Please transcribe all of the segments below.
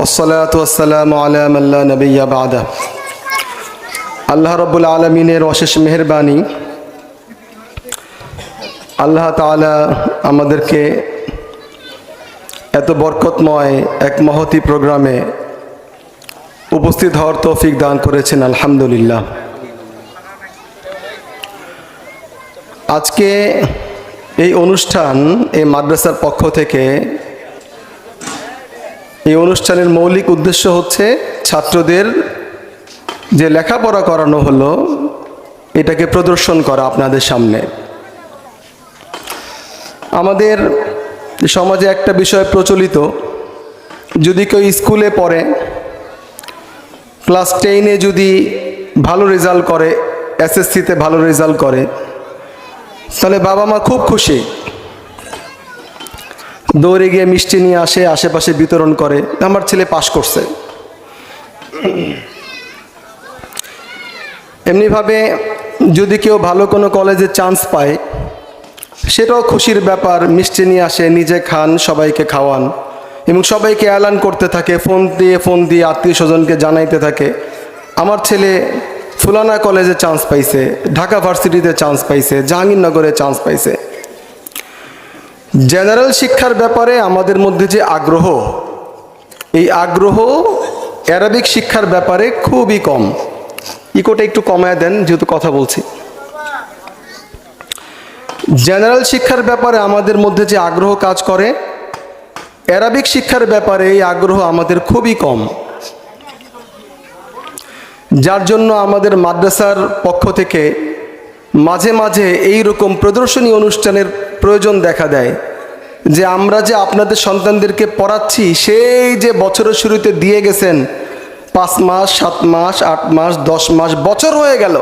والصلاة والسلام على من لا نبي بعده আল্লাহ রব্বুল আলমিনের অশেষ মেহরবানি আল্লাহ তাআলা আমাদেরকে এত বরকতময় এক মহতি প্রোগ্রামে উপস্থিত হওয়ার তৌফিক দান করেছেন আলহামদুলিল্লাহ আজকে এই অনুষ্ঠান এই মাদ্রাসার পক্ষ থেকে এই অনুষ্ঠানের মৌলিক উদ্দেশ্য হচ্ছে ছাত্রদের যে লেখাপড়া করানো হলো, এটাকে প্রদর্শন করা আপনাদের সামনে। আমাদের সমাজে একটা বিষয় প্রচলিত, যদি কেউ স্কুলে পড়ে, ক্লাস টেনে যদি ভালো রেজাল্ট করে এসএসসিতে ভালো রেজাল্ট করে, তাহলে বাবা মা খুব খুশি। দৌড়ে গিয়ে মিষ্টি নিয়ে আসে, আশেপাশে বিতরণ করে। আমার ছেলে পাশ করছে। এমনিভাবে যদি কেউ ভালো কোনো কলেজে চান্স পায়, সেটাও খুশির ব্যাপার। মিষ্টি নিয়ে আসে, নিজে খান, সবাইকে খাওয়ান। এবং সবাইকে অ্যালান করতে থাকে ফোন দিয়ে ফোন দিয়ে আত্মীয় স্বজনকে জানাইতে থাকে। আমার ছেলে ফুলানা কলেজে চান্স পাইছে, ঢাকা ভার্সিটিতে চান্স পাইছে, জাহাঙ্গীরনগরে চান্স পাইছে। জেনারেল শিক্ষার ব্যাপারে আমাদের মধ্যে যে আগ্রহ, এই আগ্রহ অ্যারাবিক শিক্ষার ব্যাপারে খুবই কম। ইকোটা একটু কমায় দেন, যেহেতু কথা বলছি। জেনারেল শিক্ষার ব্যাপারে আমাদের মধ্যে যে আগ্রহ কাজ করে অ্যারাবিক শিক্ষার ব্যাপারে এই আগ্রহ আমাদের খুবই কম। যার জন্য আমাদের মাদ্রাসার পক্ষ থেকে মাঝে মাঝে এই রকম প্রদর্শনী অনুষ্ঠানের প্রয়োজন দেখা দেয় যে আমরা যে আপনাদের সন্তানদেরকে পড়াচ্ছি, সেই যে বছরের শুরুতে দিয়ে গেছেন, পাঁচ মাস, সাত মাস, আট মাস, দশ মাস, বছর হয়ে গেল।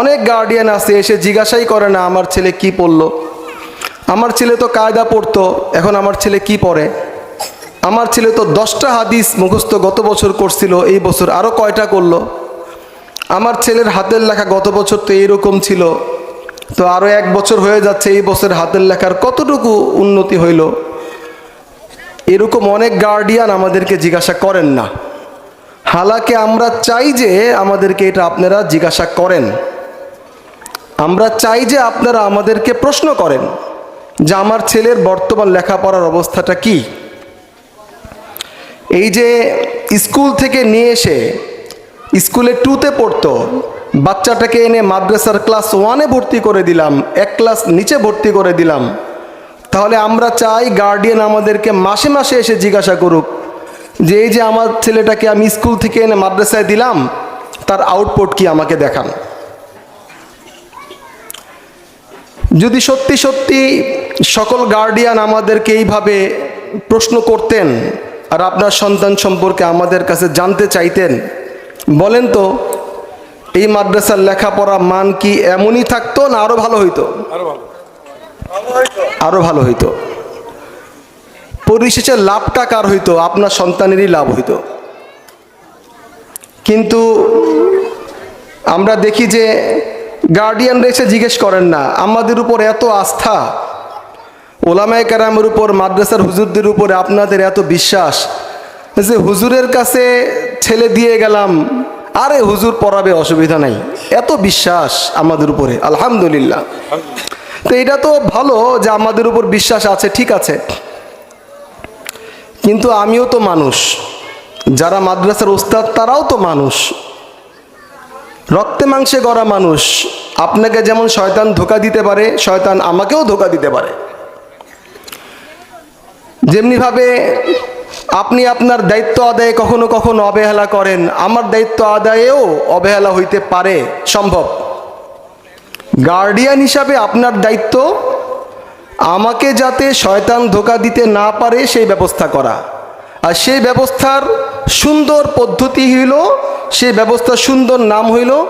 অনেক গার্ডিয়ান আছে, এসে জিজ্ঞাসাই করে না, আমার ছেলে কি পড়ল? আমার ছেলে তো কায়দা পড়তো, এখন আমার ছেলে কি পড়ে? আমার ছেলে তো দশটা হাদিস মুখস্থ গত বছর করছিল, এই বছর আরও কয়টা করল? আমার ছেলের হাতের লেখা গত বছর তো এইরকম ছিল। তো আরও এক বছর হয়ে যাচ্ছে এই বছর হাতের লেখার কতটুকু উন্নতি হইল? এরকম অনেক গার্ডিয়ান আমাদেরকে জিজ্ঞাসা করেন না। হালাকে আমরা চাই যে আমাদেরকে এটা আপনারা জিজ্ঞাসা করেন। আমরা চাই যে আপনারা আমাদেরকে প্রশ্ন করেন যে আমার ছেলের বর্তমান লেখাপড়ার অবস্থাটা কি? এই যে স্কুল থেকে নিয়ে এসে স্কুলে টুতে পড়তো। বাচ্চাটাকে এনে মাদ্রাসার ক্লাস ওয়ানে ভর্তি করে দিলাম, এক ক্লাস নিচে ভর্তি করে দিলাম। তাহলে আমরা চাই গার্ডিয়ান আমাদেরকে মাসে মাসে এসে জিজ্ঞাসা করুক যে, এই যে আমার ছেলেটাকে আমি স্কুল থেকে এনে মাদ্রাসায় দিলাম, তার আউটপুট কি আমাকে দেখান? যদি সত্যি সত্যি সকল গার্ডিয়ান আমাদেরকে এইভাবে প্রশ্ন করতেন আর আপনার সন্তান সম্পর্কে আমাদের কাছে জানতে চাইতেন বলেন তো এই মাদ্রাসার লেখাপড়া মান কি এমনই থাকতো না আরও ভালো হইতো? আরও ভালো। হইতো। পরিশেষে লাভটা কার হইতো? আপনার সন্তানেরই লাভ হইতো। কিন্তু আমরা দেখি যে গার্ডিয়ানরা এসে জিজ্ঞেস করেন না আমাদের উপর এত আস্থা? ওলামায় কারামের উপর মাদ্রাসার হুজুরদের উপরে আপনাদের এত বিশ্বাস? যে হুজুরের কাছে ছেলে দিয়ে গেলাম, আরে হুজুর পড়াবে অসুবিধা নাই। এত বিশ্বাস আমাদের উপরে, আলহামদুলিল্লাহ। তো এটা তো ভালো যে আমাদের উপর বিশ্বাস আছে, ঠিক আছে। কিন্তু আমিও তো মানুষ, যারা মাদ্রাসার উস্তাদ তারাও তো মানুষ। রক্তে মাংসে গড়া মানুষ, আপনাকে যেমন শয়তান ধোকা দিতে পারে, শয়তান আমাকেও ধোকা দিতে পারে। যেমনিভাবে আপনি আপনার দায়িত্ব আদায়ে কখনো কখনো অবহেলা করেন। আমার দায়িত্ব আদায়েও অবহেলা হইতে পারে। সম্ভব। গার্ডিয়ান হিসাবে আপনার দায়িত্ব আমাকে যাতে শয়তান ধোকা দিতে না পারে, সেই ব্যবস্থা করা। আর সেই ব্যবস্থার সুন্দর পদ্ধতি হইল, সেই ব্যবস্থার সুন্দর নাম হইল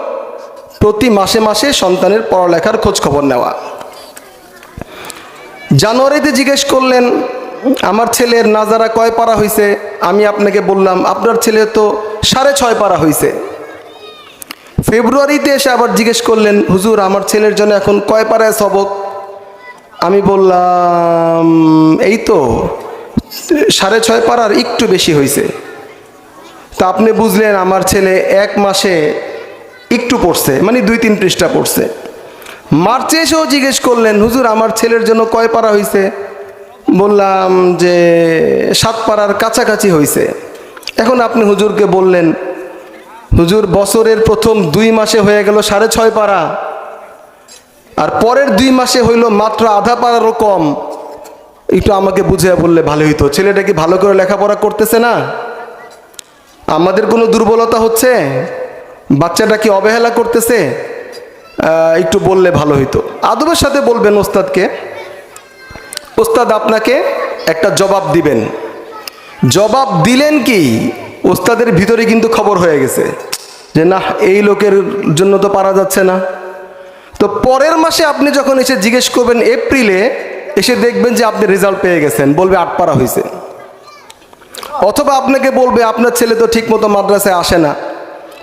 প্রতি মাসে মাসে সন্তানের পড়ালেখার খোঁজ খবর নেওয়া। জানুয়ারিতে জিজ্ঞেস করলেন আমার ছেলের নাজারা কয় পারা হয়েছে আমি আপনাকে বললাম, আপনার ছেলে তো সাড়ে ছয় পারা হয়েছে ফেব্রুয়ারিতে এসে আবার জিজ্ঞেস করলেন, হুজুর, আমার ছেলের জন্য এখন কয় পারায় সবক? আমি বললাম, এই তো, সাড়ে ছয় পারার একটু বেশি হয়েছে তা আপনি বুঝলেন, আমার ছেলে এক মাসে একটু পড়ছে মানে দুই তিন পৃষ্ঠা পড়ছে। মার্চে এসেও জিজ্ঞেস করলেন, হুজুর, আমার ছেলের জন্য কয় পারা হয়েছে বললাম যে সাত পাড়ার কাছাকাছি হয়েছে এখন আপনি হুজুরকে বললেন, হুজুর বছরের প্রথম দুই মাসে হয়ে গেল সাড়ে ছয় পারা আর পরের দুই মাসে হইল মাত্র আধা পাড়ারও কম। একটু আমাকে বুঝে বললে ভালো হইতো। ছেলেটা কি ভালো করে লেখাপড়া করতেছে না? আমাদের কোনো দুর্বলতা হচ্ছে? বাচ্চাটা কি অবহেলা করতেছে? একটু বললে ভালো হইতো। আদবের সাথে বলবেন ওস্তাদকে। ওস্তাদ আপনাকে একটা জবাব দিবেন। জবাব দিলেন কি? ওস্তাদের ভিতরে কিন্তু খবর হয়ে গেছে। যে না এই লোকের জন্য তো পারা যাচ্ছে না। তো পরের মাসে আপনি যখন এসে জিজ্ঞেস করবেন এপ্রিলে, এসে দেখবেন যে আপনি রেজাল্ট পেয়ে গেছেন, বলবে আট পারা হয়েছে অথবা আপনাকে বলবে, আপনার ছেলে তো ঠিক মতো মাদ্রাসায় আসে না।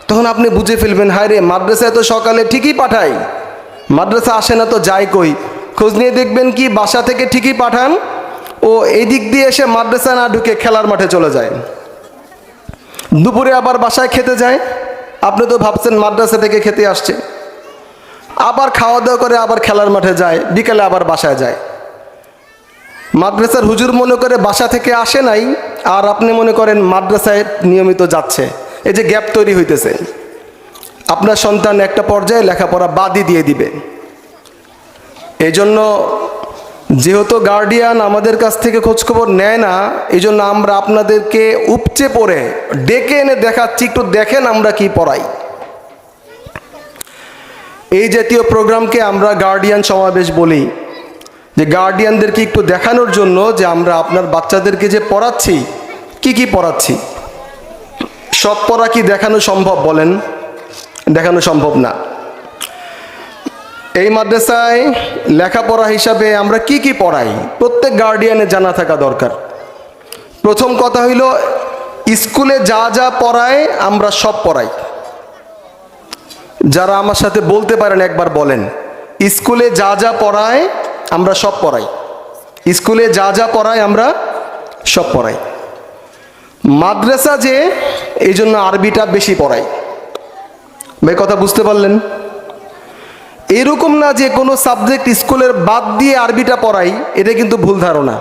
তখন আপনি বুঝে ফেলবেন, হায় রে, মাদ্রাসায় তো সকালে ঠিকই পাঠাই মাদ্রাসা আসে না তো যাই কই? খোঁজ নিয়ে দেখবেন কি বাসা থেকে ঠিকই পাঠান ও এই দিক দিয়ে এসে মাদ্রাসা না ঢুকে খেলার মাঠে চলে যায়। দুপুরে আবার বাসায় খেতে যায়। আপনি তো ভাবছেন মাদ্রাসা থেকে খেতে আসছে। আবার খাওয়া দাওয়া করে আবার খেলার মাঠে যায়, বিকেলে আবার বাসায় যায়। মাদ্রাসার হুজুর মনে করে বাসা থেকে আসে নাই, আর আপনি মনে করেন মাদ্রাসায় নিয়মিত যাচ্ছে। এই যে গ্যাপ তৈরি হইতেছে। আপনার সন্তান একটা পর্যায়ে লেখাপড়া বাদই দিয়ে দিবে। এই জন্য যেহেতু গার্ডিয়ান আমাদের কাছ থেকে খোঁজখবর নেয় না এই জন্য আমরা আপনাদেরকে উপচে পড়ে ডেকে এনে দেখাচ্ছি, একটু দেখেন আমরা কি পড়াই। এই জাতীয় প্রোগ্রামকে আমরা গার্ডিয়ান সমাবেশ বলি। যে গার্ডিয়ানদেরকে একটু দেখানোর জন্য যে আমরা আপনার বাচ্চাদেরকে যে পড়াচ্ছি, কি কি পড়াচ্ছি? সব পড়া কি দেখানো সম্ভব বলেন? দেখানো সম্ভব না। এই মাদ্রাসায় লেখাপড়া হিসাবে আমরা কি কি পড়াই? প্রত্যেক গার্ডিয়ানের জানা থাকা দরকার। প্রথম কথা হইল, স্কুলে যা যা পড়ায় আমরা সব পড়াই। যারা আমার সাথে বলতে পারেন একবার বলেন, স্কুলে যা যা পড়ায় আমরা সব পড়াই। স্কুলে যা যা পড়াই আমরা সব পড়াই। মাদ্রাসা যে, এই জন্য আরবিটা বেশি পড়াই। ভাই, কথা বুঝতে পারলেন? এরকম না যে কোনো সাবজেক্ট স্কুলের বাদ দিয়ে আরবিটা পড়াই, এটা কিন্তু ভুল ধারণা।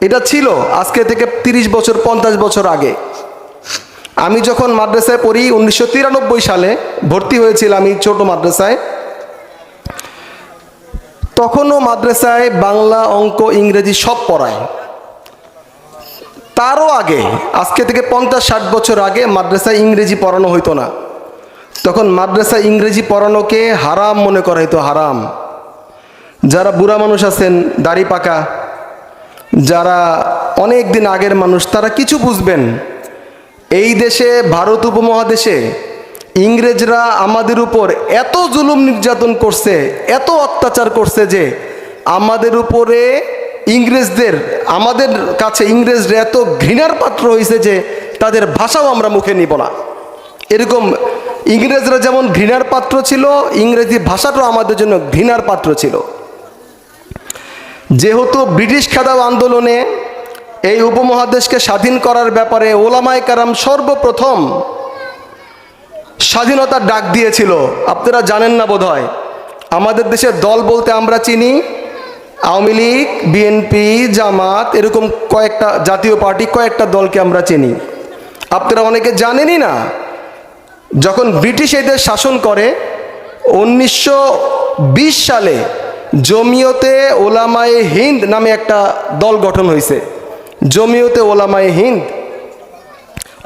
এটা ছিল আজকে থেকে তিরিশ বছর, পঞ্চাশ বছর আগে। আমি যখন মাদ্রাসায় পড়ি উনিশশো তিরানব্বই সালে, ভর্তি হয়েছিলাম আমি ছোট মাদ্রাসায়। তখনও মাদ্রাসায় বাংলা, অঙ্ক, ইংরেজি সব পড়ায়। তারও আগে, আজকে থেকে পঞ্চাশ, ষাট বছর আগে মাদ্রাসায় ইংরেজি পড়ানো হইতো না। তখন মাদ্রাসা ইংরেজি পড়ানোকে হারাম মনে করা হইতো হারাম। যারা বুড়া মানুষ আছেন, দাড়ি পাকা, যারা অনেক দিন আগের মানুষ, তারা কিছু বুঝবেন। এই দেশে, ভারত উপমহাদেশে ইংরেজরা আমাদের উপর এত জুলুম নির্যাতন করছে, এত অত্যাচার করছে যে আমাদের উপরে ইংরেজদের, আমাদের কাছে ইংরেজরা এত ঘৃণার পাত্র হয়েছে যে তাদের ভাষাও আমরা মুখে নিব না। এরকম ইংরেজরা যেমন ঘৃণার পাত্র ছিল, ইংরেজি ভাষাটাও আমাদের জন্য ঘৃণার পাত্র ছিল। যেহেতু ব্রিটিশ খেদাও আন্দোলনে এই উপমহাদেশকে স্বাধীন করার ব্যাপারে ওলামায় কারাম সর্বপ্রথম স্বাধীনতার ডাক দিয়েছিল। আপনারা জানেন না বোধ আমাদের দেশের দল বলতে আমরা চিনি, আওয়ামী লীগ, বিএনপি, জামাত, এরকম কয়েকটা জাতীয় পার্টি, কয়েকটা দলকে আমরা চিনি। আপনারা অনেকে জানেনই না যখন ব্রিটিশ এদের শাসন করে, উনিশশো বিশ সালে জমিয়তে ওলামায়ে হিন্দ নামে একটা দল গঠন হয়েছে। জমিয়তে ওলামায়ে হিন্দ,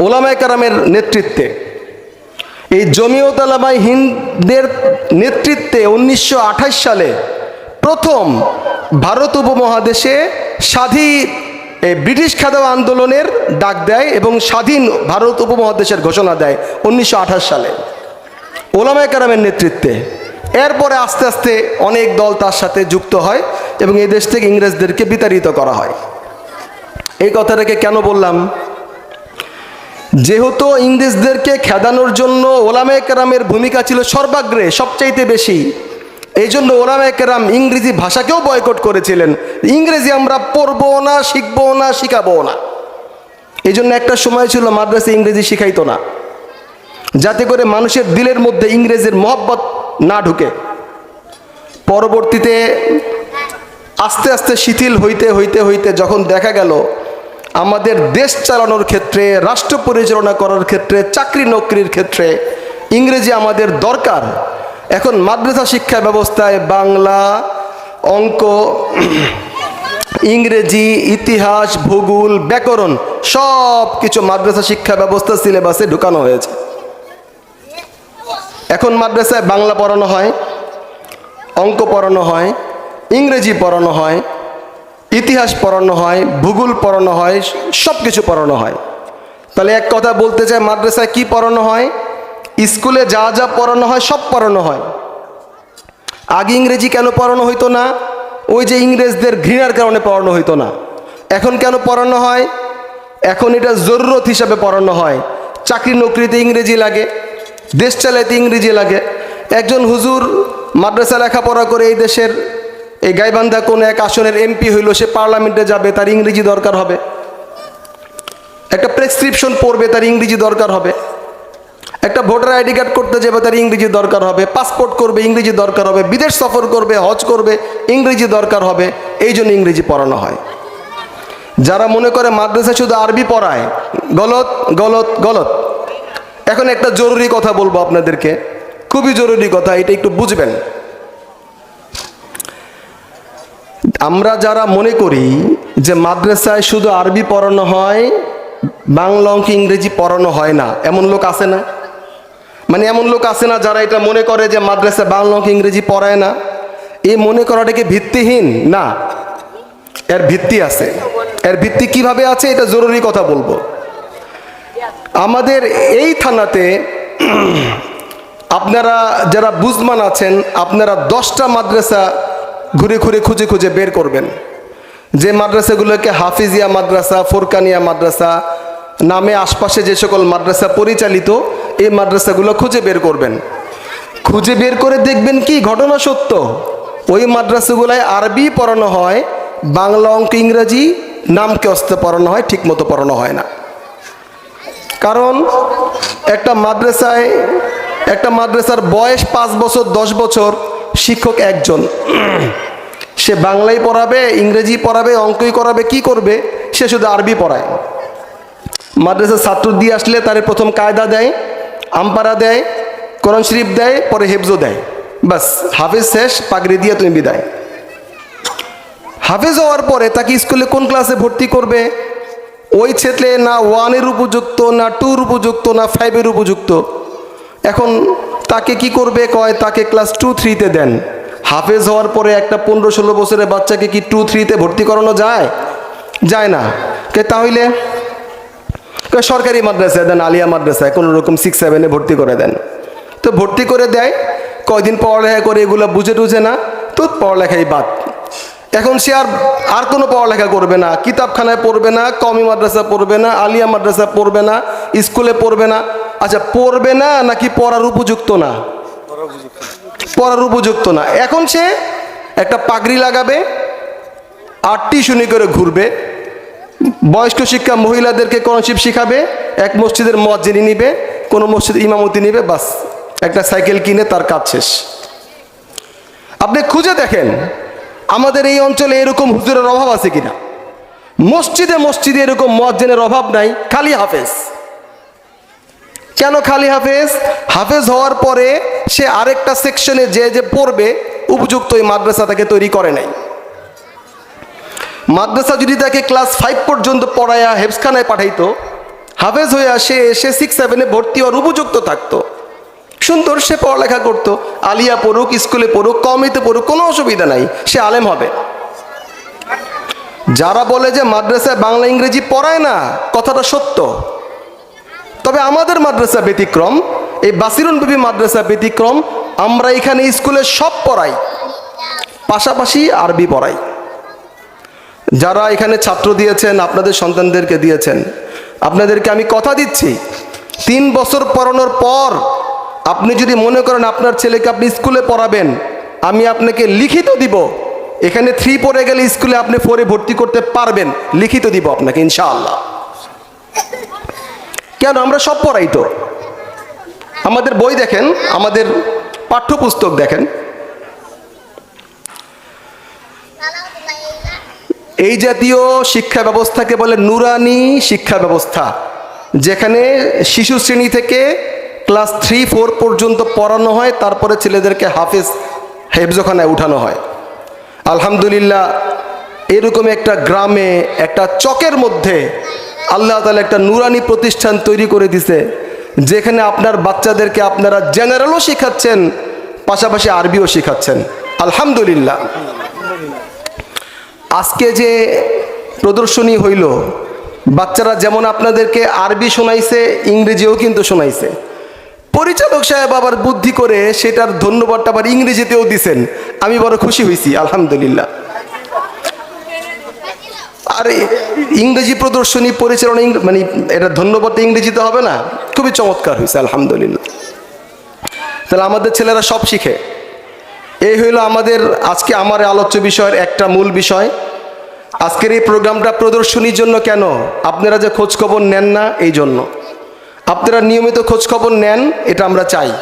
ওলামায় কারামের নেতৃত্বে। এই জমিয়ত আলামাই হিন্দের নেতৃত্বে উনিশশো আঠাশ সালে প্রথম ভারত উপমহাদেশে স্বাধীন এই ব্রিটিশ খাদাও আন্দোলনের ডাক দেয় এবং স্বাধীন ভারত উপমহাদেশের ঘোষণা দেয় উনিশশো আঠাশ সালে। ওলামায় কারামের নেতৃত্বে। এরপরে আস্তে আস্তে অনেক দল তার সাথে যুক্ত হয় এবং এই দেশ থেকে ইংরেজদেরকে বিতাড়িত করা হয়। এই কথাটাকে কেন বললাম? যেহেতু ইংরেজদেরকে খেদানোর জন্য ওলামে কেরামের ভূমিকা ছিল সর্বাগ্রে, সবচাইতে বেশি। এই জন্য ওলামে কেরাম ইংরেজি ভাষাকেও বয়কট করেছিলেন। ইংরেজি আমরা পড়ব না, শিখব না, শিখাবো না। এই জন্য একটা সময় ছিল মাদ্রাসা ইংরেজি শিখাইতো না। যাতে করে মানুষের দিলের মধ্যে ইংরেজির মহব্বত না ঢুকে। পরবর্তীতে আস্তে আস্তে শিথিল হইতে হইতে হইতে যখন দেখা গেল, আমাদের দেশ চালানোর ক্ষেত্রে, রাষ্ট্র পরিচালনা করার ক্ষেত্রে চাকরি নকরির ক্ষেত্রে ইংরেজি আমাদের দরকার। এখন মাদ্রাসা শিক্ষা ব্যবস্থায় বাংলা, অঙ্ক, ইংরেজি, ইতিহাস, ভূগোল, ব্যাকরণ, সব কিছু মাদ্রাসা শিক্ষা ব্যবস্থা সিলেবাসে ঢুকানো হয়েছে। এখন মাদ্রাসায় বাংলা পড়ানো হয়, অঙ্ক পড়ানো হয়, ইংরেজি পড়ানো হয়, ইতিহাস পড়ানো হয়, ভূগোল পড়ানো হয় সব কিছু পড়ানো হয়। তাহলে এক কথা বলতে চাই, মাদ্রাসায় কি পড়ানো হয়? স্কুলে যা যা পড়ানো হয়, সব পড়ানো হয়। আগে ইংরেজি কেন পড়ানো হইতো না? ওই যে ইংরেজদের ঘৃণার কারণে পড়ানো হইতো না। এখন কেন পড়ানো হয়? এখন এটা জরুরত হিসাবে পড়ানো হয়। চাকরি নকরিতে ইংরেজি লাগে, দেশ চালাইতে ইংরেজি লাগে। একজন হুজুর মাদ্রাসা লেখাপড়া করে এই দেশের এই গাইবান্ধা কোন এক আসনের এমপি হইল, সে পার্লামেন্টে যাবে, তার ইংরেজি দরকার হবে। একটা প্রেসক্রিপশন পড়বে, তার ইংরেজি দরকার হবে। একটা ভোটার আইডি কার্ড করতে যাবে, তার ইংরেজি দরকার হবে, পাসপোর্ট করবে, ইংরেজি দরকার হবে, বিদেশ সফর করবে, হজ করবে, ইংরেজি দরকার হবে, এই জন্য ইংরেজি পড়ানো হয়। যারা মনে করে মাদ্রাসা শুধু আরবি পড়ায়, গলত গলত গলত। এখন একটা জরুরি কথা বলব আপনাদেরকে, খুবই জরুরি কথা, এটা একটু বুঝবেন। আমরা যারা মনে করি যে মাদ্রাসায় শুধু আরবি পড়ানো হয়, বাংলা অঙ্ক ইংরেজি পড়ানো হয় না, এমন লোক আছে না? মানে এমন লোক আছে না যারা এটা মনে করে যে মাদ্রাসা বাংলা ইংরেজি পড়ায় না। এই মনে করাটা কি ভিত্তিহীন? না। এর ভিত্তি আছে। এর ভিত্তি কীভাবে আছে এটা জরুরি কথা বলব। আমাদের এই থানাতে আপনারা যারা বুজমান আছেন, আপনারা দশটা মাদ্রাসা ঘুরে ঘুরে খুঁজে খুঁজে বের করবেন। যে মাদ্রাসাগুলোকে হাফিজিয়া মাদ্রাসা, ফোরকানিয়া মাদ্রাসা নামে আশপাশে যে সকল মাদ্রাসা পরিচালিত এই মাদ্রাসাগুলো খুঁজে বের করবেন। খুঁজে বের করে দেখবেন কি ঘটনা সত্য। ওই মাদ্রাসাগুলায় আরবি পড়ানো হয়, বাংলা অঙ্ক ইংরাজি, নামকে অস্তে পড়ানো হয়, ঠিকমতো পড়ানো হয় না। কারণ একটা মাদ্রাসায়, একটা মাদ্রাসার বয়স পাঁচ বছর, দশ বছর, শিক্ষক একজন। সে বাংলাই পড়াবে, ইংরেজি পড়াবে, অঙ্কই করাবে, কি করবে? সে শুধু আরবি পড়ায়। মাদ্রাসার ছাত্র দিয়ে আসলে তার প্রথম কায়দা দেয় আমপারা দেয়, কোরআন শরীফ দেয়, পরে হেফজো দেয়। বাস, হাফেজ শেষ, পাগড়ি দিয়ে তুমি বিদায়। হাফেজ হওয়ার পরে তাকে স্কুলে কোন ক্লাসে ভর্তি করবে? ওই ছেলে না ওয়ানের উপযুক্ত, না টুর উপযুক্ত, না ফাইভের উপযুক্ত। এখন তাকে কি করবে কয়, তাকে ক্লাস টু থ্রিতে দেন। হাফেজ হওয়ার পরে একটা পনেরো ষোলো বছরের বাচ্চাকে কি টু থ্রিতে ভর্তি করানো যায়? যায় না। কে তাহলে? সরকারি মাদ্রাসায় দেন, আলিয়া মাদ্রাসায়, কোনো রকম সিক্স সেভেনে ভর্তি করে দেন। তো ভর্তি করে দেয়, কয়দিন পড়ালেখা করে এগুলো বুঝে টুঝে না, তো পড়ালেখাই বাদ। এখন সে আর আর কোনো পড়ালেখা করবে না, কিতাবখানায় পড়বে না কমি মাদ্রাসা পড়বে না, আলিয়া মাদ্রাসা পড়বে না, স্কুলে পড়বে না। আচ্ছা পড়বে না নাকি পড়ার উপযুক্ত না? পড়ার উপযুক্ত না। এখন সে একটা পাগড়ি লাগাবে, আর টিউশনি করে ঘুরবে বয়স্ক শিক্ষা মহিলাদেরকে কনশিপ শিখাবে? এক মসজিদের মজ্জিনি নিবে, কোনো মসজিদ ইমামতি নিবে, বাস। একটা সাইকেল কিনে তার কাজ শেষ। আপনি খুঁজে দেখেন, আমাদের এই অঞ্চলে এরকম হুজুরের অভাব আছে কিনা? মসজিদে মসজিদে এরকম মজ্জিনের অভাব নাই, খালি হাফেজ। কেন খালি হাফেজ? হাফেজ হওয়ার পরে সে আরেকটা সেকশনে যে যে পড়বে, উপযুক্ত এই মাদ্রাসা তাকে তৈরি করে নাই। মাদ্রাসা যদি তাকে ক্লাস ফাইভ পর্যন্ত পড়ায়া হেফসখানায় পাঠাইতো, হাফেজ হয়ে সে এসে সিক্স সেভেনে ভর্তি হওয়ার উপযুক্ত থাকতো। সুন্দর সে পড়ালেখা করতো। আলিয়া পড়ুক, স্কুলে পড়ুক কমিতে পড়ুক, কোনো অসুবিধা নাই, সে আলেম হবে। যারা বলে যে মাদ্রাসায় বাংলা, ইংরেজি পড়ায় না, কথাটা সত্য। তবে আমাদের মাদ্রাসা ব্যতিক্রম, এই বাসিরুন বিবি মাদ্রাসা ব্যতিক্রম, আমরা এখানে স্কুলে সব পড়াই, পাশাপাশি আরবি পড়াই। যারা এখানে ছাত্র দিয়েছেন, আপনাদের সন্তানদেরকে দিয়েছেন। আপনাদেরকে আমি কথা দিচ্ছি। তিন বছর পড়ানোর পর আপনি যদি মনে করেন আপনার ছেলেকে আপনি স্কুলে পড়াবেন, আমি আপনাকে লিখিত দিব। এখানে থ্রি পড়ে গেলে স্কুলে আপনি ফোরে ভর্তি করতে পারবেন। লিখিত দিব আপনাকে, ইনশাআল্লাহ। কেন? আমরা সব পড়াই তো। আমাদের বই দেখেন, আমাদের পাঠ্যপুস্তক দেখেন। এই জাতীয় শিক্ষা ব্যবস্থাকে বলে নুরানি শিক্ষা ব্যবস্থা, যেখানে শিশু শ্রেণি থেকে ক্লাস থ্রি, ফোর পর্যন্ত পড়ানো হয়, তারপরে ছেলেদেরকে হাফেজ হেফজখানায় উঠানো হয়। আলহামদুলিল্লাহ, এরকম একটা গ্রামে, একটা চকের মধ্যে আল্লাহ তালা একটা নুরানি প্রতিষ্ঠান তৈরি করে দিছে, যেখানে আপনার বাচ্চাদেরকে আপনারা জেনারেলও শেখাচ্ছেন, পাশাপাশি আরবিও শেখাচ্ছেন। আলহামদুলিল্লাহ। আজকে যে প্রদর্শনী হইল, বাচ্চারা যেমন আপনাদেরকে আরবি শোনাইছে, ইংরেজিও কিন্তু শোনাইছে। পরিচালক সাহেব আবার বুদ্ধি করে সেটার ধন্যবাদটা আবার ইংরেজিতেও দিছেন। আমি বড় খুশি হয়েছি আলহামদুলিল্লাহ। আর, ইংরেজি প্রদর্শনী পরিচালনা মানে এটা ধন্যবাদটা ইংরেজিতে হবে না? খুবই চমৎকার হয়েছে আলহামদুলিল্লাহ। তাহলে আমাদের ছেলেরা সব শিখে। এই হইল আমাদের আজকে আমার আলোচ্য বিষয়ের একটা মূল বিষয়। আজকের এই প্রোগ্রামটা প্রদর্শনীর জন্য কেন? আপনারা যে খোঁজ খবর নেন না, এই জন্য। আপনারা নিয়মিত খোঁজ খবর নেন, এটা আমরা চাই।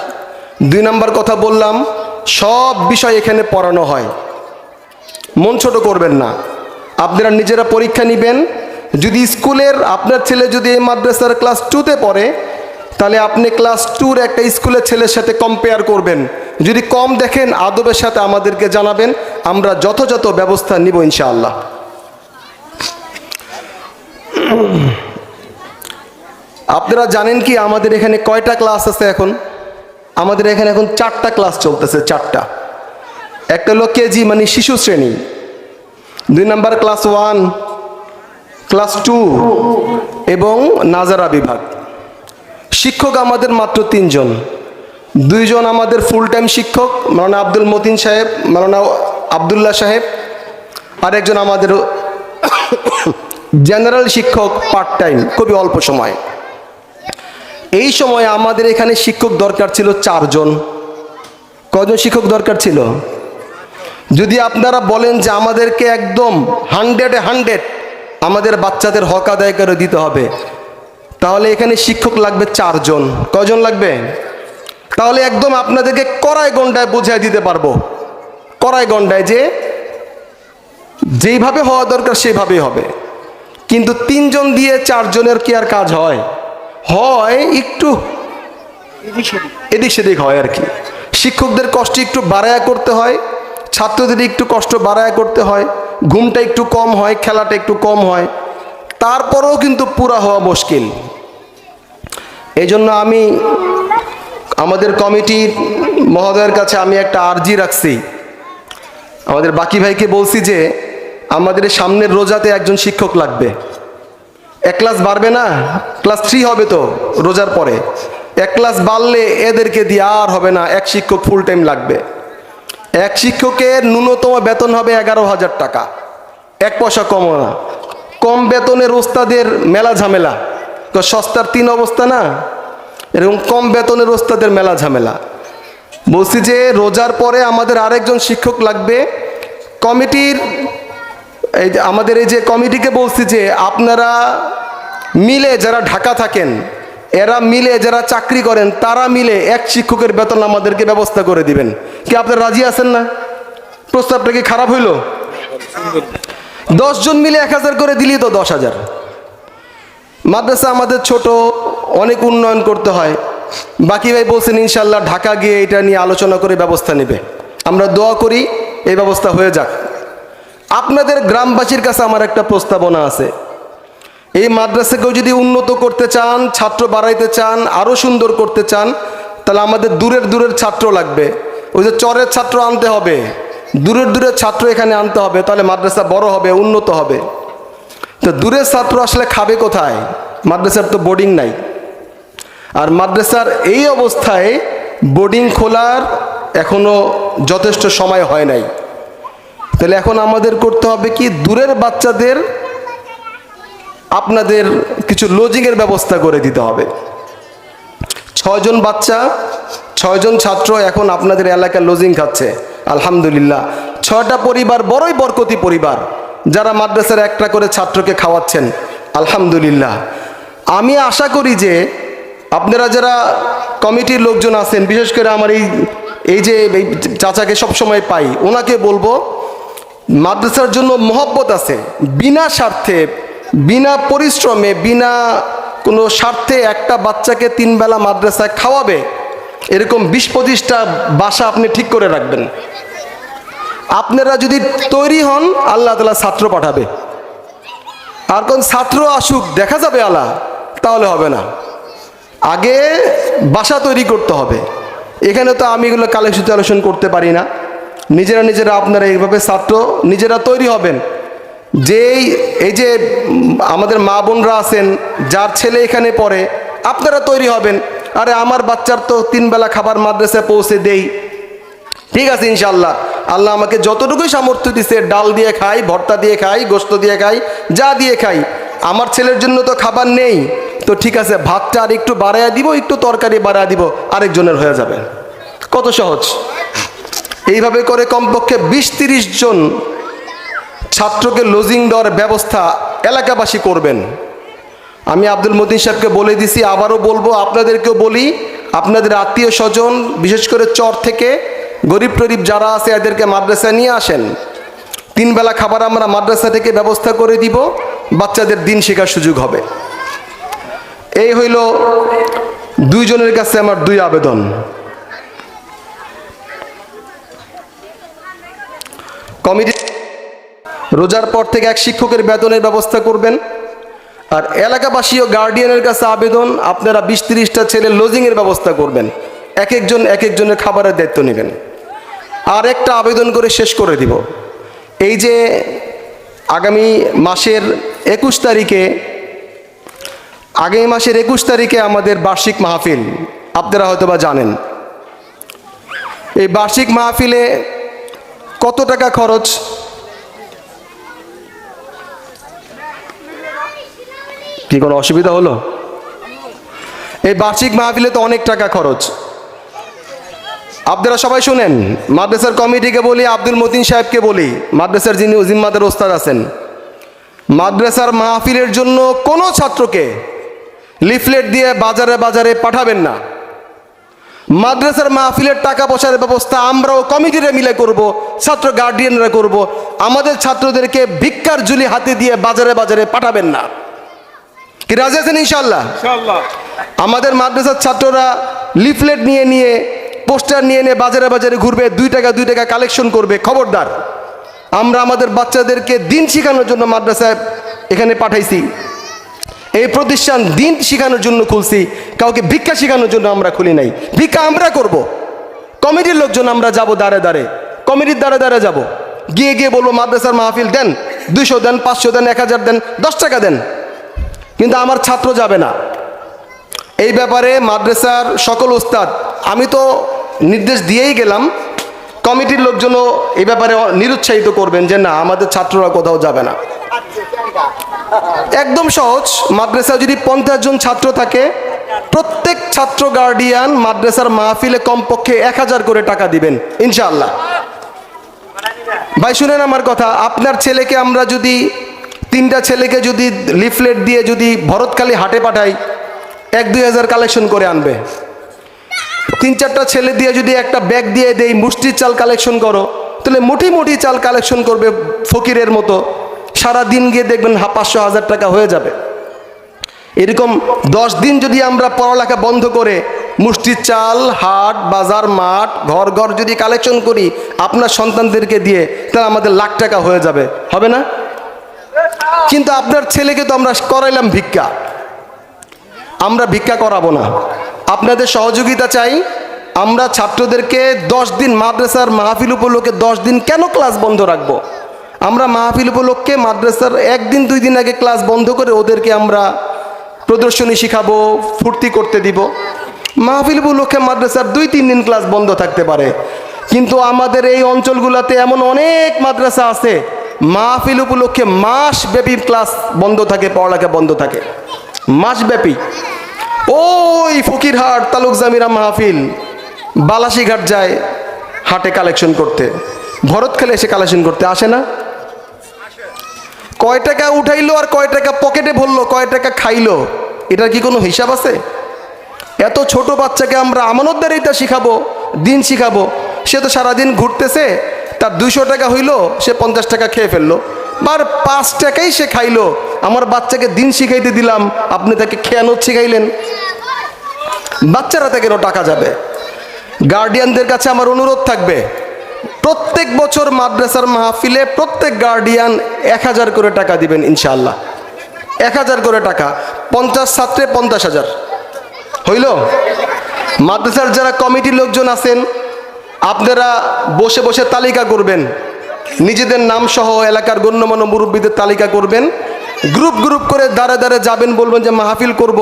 দুই নাম্বার কথা বললাম, সব বিষয় এখানে পড়ানো হয়। মন ছোট করবেন না। আপনারা নিজেরা পরীক্ষা নেবেন। যদি স্কুলের আপনার ছেলে যদি এই মাদ্রাসার ক্লাস টুতে পড়ে তাহলে আপনি ক্লাস টুর একটা স্কুলের ছেলের সাথে কম্পেয়ার করবেন। যদি কম দেখেন, আদবের সাথে আমাদেরকে জানাবেন। আমরা যথাযথ ব্যবস্থা নিব ইনশাআল্লাহ। আপনারা জানেন কি, আমাদের এখানে কয়টা ক্লাস আছে এখন? আমাদের এখানে এখন চারটা ক্লাস চলতেছে, চারটা। একটা হলো কেজি মানে শিশু শ্রেণি। দুই number class one class two এবং নাজারা বিভাগ। শিক্ষক আমাদের মাত্র তিনজন। দুইজন আমাদের ফুল টাইম শিক্ষক, মাওলানা আব্দুল মতিন সাহেব, মাওলানা আবদুল্লাহ সাহেব আর একজন আমাদের জেনারেল শিক্ষক পার্ট টাইম খুবই অল্প সময়। এই সময় আমাদের এখানে শিক্ষক দরকার ছিল চারজন। কজন শিক্ষক দরকার ছিল? যদি আপনারা বলেন যে আমাদেরকে একদম হান্ড্রেডে হান্ড্রেড আমাদের বাচ্চাদের হক আদায় করে দিতে হবে। তাহলে এখানে শিক্ষক লাগবে চারজন। কজন লাগবে? তাহলে একদম আপনাদেরকে কড়াই গন্ডায় বুঝাই দিতে পারব। কড়াই গন্ডায় যে যেইভাবে হওয়া দরকার সেভাবেই হবে। কিন্তু তিনজন দিয়ে চারজনের কি আর কাজ হয়? হয় একটু এদিক সেদিক হয় আর কি। শিক্ষকদের কষ্ট একটু বাড়ায়া করতে হয় ছাত্রদের একটু কষ্ট বাড়ায়া করতে হয় ঘুমটা একটু কম হয় খেলাটা একটু কম হয় তারপরেও কিন্তু পুরা হওয়া মুশকিল। এই জন্য আমি আমাদের কমিটির মহোদয়ের কাছে আমি একটা আর্জি রাখছি। আমাদের বাকি ভাইকে বলছি যে, আমাদের সামনের রোজাতে একজন শিক্ষক লাগবে। এক ক্লাস বাড়বে না? ক্লাস থ্রি হবে তো রোজার পরে। এক ক্লাস বাড়লে এদেরকে দিয়ে আর হবে না, এক শিক্ষক ফুল টাইম লাগবে। এক শিক্ষকের ন্যূনতম বেতন হবে এগারো হাজার টাকা। এক পয়সা কম না। কম বেতনের ওস্তাদের মেলা ঝামেলা। সস্তার তিন অবস্থা না? এরকম কম বেতনের ওস্তাদের মেলা ঝামেলা। বলছি যে রোজার পরে আমাদের আরেকজন শিক্ষক লাগবে। কমিটির, এই আমাদের এই যে কমিটিকে বলছি যে আপনারা মিলে যারা ঢাকা থাকেন, এরা মিলে যারা চাকরি করেন, তারা মিলে এক শিক্ষকের বেতন আমাদেরকে ব্যবস্থা করে দিবেন। কি আপনারা রাজি আছেন না? প্রস্তাবটা কি খারাপ হইল? দশ জন মিলে এক হাজার করে দিলি তো দশ হাজার। মাদ্রাসা আমাদের ছোট, অনেক উন্নয়ন করতে হয়। বাকি ভাই বলছেন ইনশাল্লাহ ঢাকা গিয়ে এটা নিয়ে আলোচনা করে ব্যবস্থা নেবে। আমরা দোয়া করি, এই ব্যবস্থা হয়ে যাক। আপনাদের গ্রামবাসীর কাছে আমার একটা প্রস্তাবনা আছে। এই মাদ্রাসাকেও যদি উন্নত করতে চান, ছাত্র বাড়াইতে চান আরও সুন্দর করতে চান, তাহলে আমাদের দূরের দূরের ছাত্র লাগবে। ওই যে চরের ছাত্র আনতে হবে। দূরের দূরের ছাত্র এখানে আনতে হবে, তাহলে মাদ্রাসা বড় হবে, উন্নত হবে। তো দূরের ছাত্র আসলে খাবে কোথায়? মাদ্রাসার তো বোর্ডিং নাই। আর মাদ্রাসার এই অবস্থায় বোর্ডিং খোলার এখনও যথেষ্ট সময় হয় নাই। তাহলে এখন আমাদের করতে হবে কি? দূরের বাচ্চাদের আপনাদের কিছু লজিংয়ের ব্যবস্থা করে দিতে হবে। ছয়জন বাচ্চা, ছয়জন ছাত্র এখন আপনাদের এলাকার লজিং খাচ্ছে। আলহামদুলিল্লাহ। ছয়টা পরিবার, বড়ই বরকতি পরিবার। যারা মাদ্রাসার একটা করে ছাত্রকে খাওয়াচ্ছেন, আলহামদুলিল্লাহ। আমি আশা করি যে আপনারা যারা কমিটির লোকজন আছেন, বিশেষ করে আমার এই এই যে এই চাচাকে সবসময় পাই, ওনাকে বলব, মাদ্রাসার জন্য মহব্বত আছে। বিনা স্বার্থে, বিনা পরিশ্রমে, বিনা কোনো স্বার্থে একটা বাচ্চাকে তিনবেলা মাদ্রাসায় খাওয়াবে, এরকম বিশ পঁচিশটা বাসা আপনি ঠিক করে রাখবেন। আপনারা যদি তৈরি হন, আল্লাহ তালা ছাত্র পাঠাবে। আর কোন ছাত্র আসুক, দেখা যাবে আল্লাহ, তাহলে হবে না। আগে বাসা তৈরি করতে হবে। এখানে তো আমি এগুলো কালেকশন টালেকশন করতে পারি না। নিজেরা নিজেরা আপনারা এইভাবে ছাত্র, নিজেরা তৈরি হবেন। যেই, এই যে আমাদের মা বোনরা আছেন, যার ছেলে এখানে পড়ে, আপনারা তৈরি হবেন। আরে আমার বাচ্চার তো তিন বেলা খাবার মাদ্রাসায় পৌঁছে দেই। ঠিক আছে ইনশাল্লাহ আল্লাহ আমাকে যতটুকুই সামর্থ্য দিছে, ডাল দিয়ে খাই, ভর্তা দিয়ে খাই, গোস্ত দিয়ে খাই, যা দিয়ে খাই, আমার ছেলের জন্য তো খাবার নেই। তো ঠিক আছে, ভাতটা আর একটু বাড়াইয়া দিব, একটু তরকারি বাড়াইয়া দিব, আরেকজনের হয়ে যাবে। কত সহজ। এইভাবে করে কমপক্ষে বিশ তিরিশ জন ছাত্রকে লজিং দেওয়ার ব্যবস্থা এলাকাবাসী করবেন। আমি আব্দুল মতিন সাহেবকে বলে দিছি, আবারও বলব, আপনাদেরকেও বলি, আপনাদের আত্মীয় স্বজন, বিশেষ করে চর থেকে গরিব টরিব যারা আছে, এদেরকে মাদ্রাসায় নিয়ে আসেন। তিন বেলা খাবার আমরা মাদ্রাসা থেকে ব্যবস্থা করে দিব, বাচ্চাদের দিন শেখার সুযোগ হবে। এই হইল দুইজনের কাছে আমার দুই আবেদন। কমিটি রোজার পর থেকে এক শিক্ষকের বেতনের ব্যবস্থা করবেন। আর এলাকাবাসী ও গার্ডিয়ানের কাছে আবেদন, আপনারা বিশ তিরিশটা ছেলে লজিংয়ের ব্যবস্থা করবেন। এক একজন, এক একজনের খাবারের দায়িত্ব নেবেন। আর একটা আবেদন করে শেষ করে দিব। এই যে আগামী মাসের একুশ তারিখে, আগামী মাসের একুশ তারিখে আমাদের বার্ষিক মাহফিল, আপনারা হয়তো বা জানেন। এই বার্ষিক মাহফিলে কত টাকা খরচ? কি কোনো অসুবিধা হলো? এই বার্ষিক মাহফিলে তো অনেক টাকা খরচ। আপনারা সবাই শুনেন মাদ্রাসার কমিটিকে বলি আব্দুল মতিন সাহেবকে বলি মাদ্রাসার যিনি জিম্মাদের ওস্তাদ আছেন মাদ্রাসার মাহফিলের জন্য কোনো ছাত্রকে লিফলেট দিয়ে বাজারে বাজারে পাঠাবেন না। মাদ্রাসার মাহফিলের টাকা পয়সার ব্যবস্থা আমরাও কমিটিরা মিলে করব ছাত্র গার্ডিয়ানরা করব আমাদের ছাত্রদেরকে ভিক্ষার ঝুলি হাতে দিয়ে বাজারে বাজারে পাঠাবেন না। কি রাজি আছেন ইনশাল্লাহ আমাদের মাদ্রাসার ছাত্ররা লিফলেট নিয়ে নিয়ে পোস্টার নিয়ে নিয়ে বাজারে বাজারে ঘুরবে, দুই টাকা দুই টাকা কালেকশন করবে। খবরদার, আমরা আমাদের বাচ্চাদেরকে দিন শেখানোর জন্য মাদ্রাসায় এখানে পাঠাইছি। এই প্রতিষ্ঠান দিন শেখানোর জন্য খুলছি, কাউকে ভিক্ষা শেখানোর জন্য আমরা খুলি নাই। ভিক্ষা আমরা করব। কমিটির লোকজন, আমরা যাব দাঁড়ে দাঁড়ে কমিটির দাঁড়ে দাঁড়ে যাব। গিয়ে গিয়ে বলব, মাদ্রাসার মাহফিল দেন, দুইশো দেন, পাঁচশো দেন, এক হাজার দেন, দশ টাকা দেন। কিন্তু আমার ছাত্র যাবে না। এই ব্যাপারে মাদ্রাসার সকল ওস্তাদ, আমি তো নির্দেশ দিয়েই গেলাম। কমিটির লোকজনও এই ব্যাপারে নিরুৎসাহিত করবেন যে, না, আমাদের ছাত্ররা কোথাও যাবে না। একদম সহজ। মাদ্রাসা যদি পঞ্চাশ জন ছাত্র থাকে, প্রত্যেক ছাত্র গার্ডিয়ান মাদ্রাসার মাহফিলে কমপক্ষে এক হাজার করে টাকা দিবেন, ইনশাআল্লাহ। ভাই, শুনেন আমার কথা, আপনার ছেলেকে আমরা যদি, তিনটা ছেলেকে যদি লিফলেট দিয়ে যদি ভরতকালী হাটে পাঠাই, এক দুই হাজার কালেকশন করে আনবে। তিন চারটা ছেলে দিয়ে যদি একটা ব্যাগ দিয়ে দেই, মুষ্টির চাল কালেকশন করো, তাহলে মুঠি মুঠি চাল কালেকশন করবে ফকিরের মতো। সারা দিন গিয়ে দেখবেন পাঁচশো হাজার টাকা হয়ে যাবে। এরকম দশ দিন যদি আমরা পড়ালেখা বন্ধ করে মুষ্টির চাল, হাট, বাজার, মাঠ, ঘর ঘর যদি কালেকশন করি, আপনার সন্তানদেরকে দিয়ে, তাহলে আমাদের লাখ টাকা হয়ে যাবে। হবে না? কিন্তু আপনার ছেলেকে তো আমরা করাইলাম ভিক্ষা। আমরা ভিক্ষা করাবো না। আপনাদের সহযোগিতা চাই। আমরা ছাত্রদেরকে দশ দিন মাদ্রাসার মাহফিল উপলক্ষে দশ দিন কেন ক্লাস বন্ধ রাখব? আমরা মাহফিল উপলক্ষে মাদ্রাসার একদিন, দুই দিন আগে ক্লাস বন্ধ করে ওদেরকে আমরা প্রদর্শনী শিখাবো, ফুর্তি করতে দিব। মাহফিল উপলক্ষে মাদ্রাসার দুই, তিন দিন ক্লাস বন্ধ থাকতে পারে। কিন্তু আমাদের এই অঞ্চলগুলোতে এমন অনেক মাদ্রাসা আছে, মাহফিল উপলক্ষে মাস ব্যাপী ক্লাস বন্ধ থাকে, পড়ালেখা বন্ধ থাকে। মাসব্যাপী। ওই ফকিরহাট, তালুক জামিরা মাহফিল। বালাসিঘাট যায় হাটে কালেকশন করতে। ভরত খেলে এসে কালেকশন করতে। আসে না? কয় টাকা উঠাইলো আর কয় টাকা পকেটে ভরলো, কয় টাকা খাইলো? এটার কি কোনো হিসাব আছে? এত ছোট বাচ্চাকে আমরা আমানতদারিতা শিখাবো, দিন শিখাবো। সে তো সারাদিন ঘুরতেছে, তার দুইশো টাকা হইল, সে পঞ্চাশ টাকা খেয়ে ফেলল। বার পাঁচ টাকাই সে খাইলো। আমার বাচ্চাকে দিন শিখাইতে দিলাম, আপনি তাকে খেয়ানত শিখাইলেন। বাচ্চারা তা কেন টাকা যাবে। গার্ডিয়ানদের কাছে আমার অনুরোধ থাকবে, প্রত্যেক বছর মাদ্রাসার মাহফিলে প্রত্যেক গার্ডিয়ান এক হাজার করে টাকা দিবেন ইনশাআল্লাহ। এক হাজার করে টাকা, পঞ্চাশ ছাত্রে পঞ্চাশ হাজার। হইল? মাদ্রাসার যারা কমিটির লোকজন আছেন, আপনারা বসে বসে তালিকা করবেন। নিজেদের নাম সহ এলাকার গণ্যমান্য মুরব্বীদের তালিকা করবেন। গ্রুপ গ্রুপ করে দাঁড়ে দাঁড়ে যাবেন, বলবেন যে মাহফিল করব।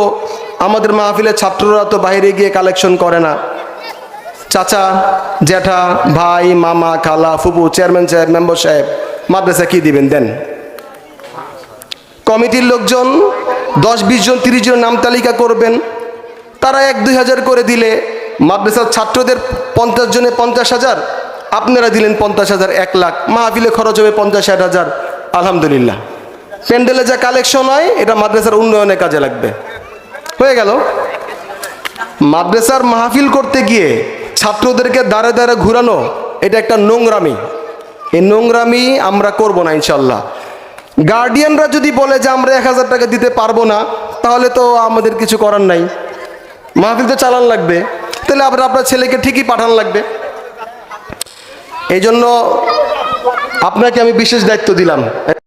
আমাদের মাহফিলের ছাত্ররা তো বাইরে গিয়ে কালেকশন করে না। চাচা, জ্যাঠা, ভাই, মামা, খালা, ফুপু চেয়ারম্যান সাহেব মেম্বার সাহেব মাদ্রাসা কি দিবেন দেন? কমিটির লোকজন, দশ, বিশ জন, তিরিশ জন নাম তালিকা করবেন। তারা এক, দুই হাজার করে দিলে মাদ্রাসার ছাত্রদের পঞ্চাশ জনে পঞ্চাশ হাজার, আপনারা দিলেন পঞ্চাশ হাজার, এক লাখ। মাহফিলে খরচ হবে পঞ্চাশ, ষাট হাজার। আলহামদুলিল্লাহ। প্যান্ডেলে যা কালেকশন হয়, এটা মাদ্রাসার উন্নয়নে কাজে লাগবে। হয়ে গেল। মাদ্রাসার মাহফিল করতে গিয়ে ছাত্রদেরকে দাঁড়ে দাঁড়ে ঘুরানো, এটা একটা নোংরামি। এই নোংরামি আমরা করব না, ইনশাল্লাহ। গার্ডিয়ানরা যদি বলে যে আমরা এক হাজার টাকা দিতে পারব না, তাহলে তো আমাদের কিছু করার নাই। মাহফিল তো চালান লাগবে। তাহলে আপনার আপনার ছেলেকে ঠিকই পাঠান লাগবে। এই জন্য আপনাকে আমি বিশেষ দায়িত্ব দিলাম।